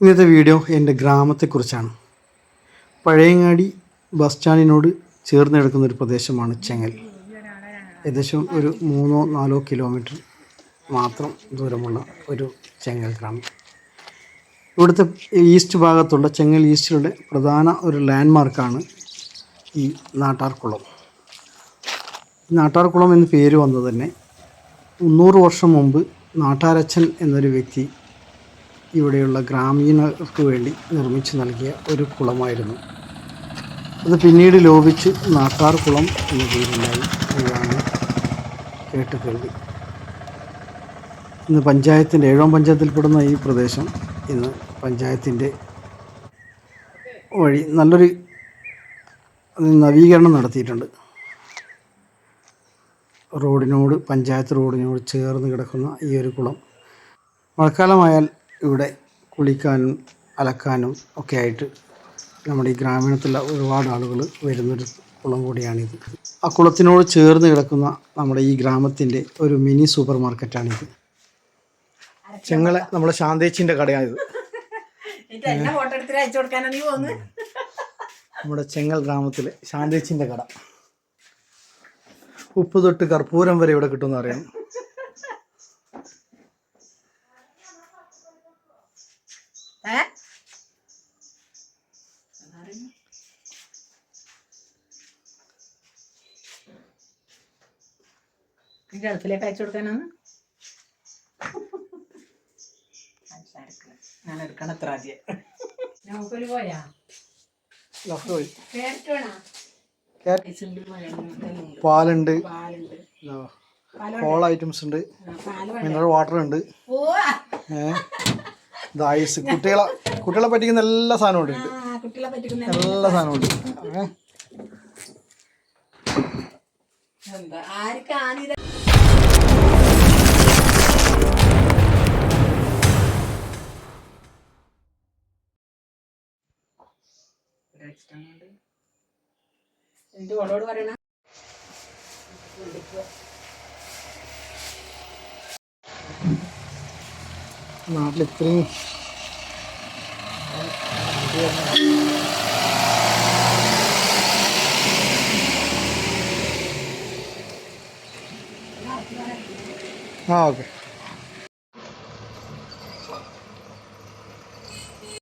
ഇന്നത്തെ വീഡിയോ എന്റെ ഗ്രാമത്തെക്കുറിച്ചാണ്. പഴയങ്ങാടി ബസ് സ്റ്റാൻഡിനോട് ചേർന്ന് കിടക്കുന്ന ഒരു പ്രദേശമാണ് ചെങ്ങൽ. ഏകദേശം ഒരു മൂന്നോ നാലോ കിലോമീറ്റർ മാത്രം ദൂരമുള്ള ഒരു ചെങ്ങൽ ഗ്രാമം. ഇവിടുത്തെ ഈസ്റ്റ് ഭാഗത്തുള്ള ചെങ്ങൽ ഈസ്റ്റിലുള്ള പ്രധാന ഒരു ലാൻഡ് മാർക്കാണ് ഈ നാട്ടാർക്കുളം. നാട്ടാർക്കുളം എന്ന് പേര് വന്നത് തന്നെ മുന്നൂറ് വർഷം മുമ്പ് നാട്ടാരച്ചൻ എന്നൊരു വ്യക്തി ഇവിടെയുള്ള ഗ്രാമീണർക്ക് വേണ്ടി നിർമ്മിച്ചു നൽകിയ ഒരു കുളമായിരുന്നു. അത് പിന്നീട് ലോപിച്ച് നാട്ടാർ കുളം എന്ന പേരുണ്ടായി എന്നതാണ് കേട്ട് കേൾവി. ഇന്ന് പഞ്ചായത്തിന്റെ ഏഴാം പഞ്ചായത്തിൽപ്പെടുന്ന ഈ പ്രദേശം ഇന്ന് പഞ്ചായത്തിന്റെ വഴി നല്ലൊരു നവീകരണം നടത്തിയിട്ടുണ്ട്. റോഡിനോട് പഞ്ചായത്ത് റോഡിനോട് ചേർന്ന് കിടക്കുന്ന ഈ ഒരു കുളം. മഴക്കാലമായാൽ ഇവിടെ കുളിക്കാനും അലക്കാനും ഒക്കെ ആയിട്ട് നമ്മുടെ ഈ ഗ്രാമീണത്തിലുള്ള ഒരുപാട് ആളുകൾ വരുന്നൊരു കുളം കൂടിയാണിത്. ആ കുളത്തിനോട് ചേർന്ന് കിടക്കുന്ന നമ്മുടെ ഈ ഗ്രാമത്തിന്റെ ഒരു മിനി സൂപ്പർ മാർക്കറ്റാണിത്. ചെങ്ങളെ നമ്മുടെ ശാന്തേച്ചിന്റെ കടയാണിത്. നമ്മുടെ ചെങ്ങൽ ഗ്രാമത്തിലെ ശാന്തേച്ചിന്റെ കട. ഉപ്പ് തൊട്ട് കർപ്പൂരം വരെ ഇവിടെ കിട്ടുമെന്ന് അറിയാം. ഏ? ഗൾഫിലേക്ക് അയച്ചു കൊടുക്കാനാണ്? ഞാൻ എടുക്കണം അത്ര ആദ്യം. നോക്കൽ പോയാ? പാലുണ്ട്. ഹോൾ ഓൾ ഐറ്റംസ് ഉണ്ട്. മിനറൽ വാട്ടർ ഉണ്ട്. ഓ ഏഹ് ഇത് ഐസ് കുട്ടികളെ കുട്ടികളെ പറ്റിക്കുന്ന എല്ലാ സാധനവും ഉണ്ട് എല്ലാ സാധനവും ഉണ്ട്. ഓളോട് പറയണ? നാട്ടിൽ ഇത്രയും ആ ഓക്കെ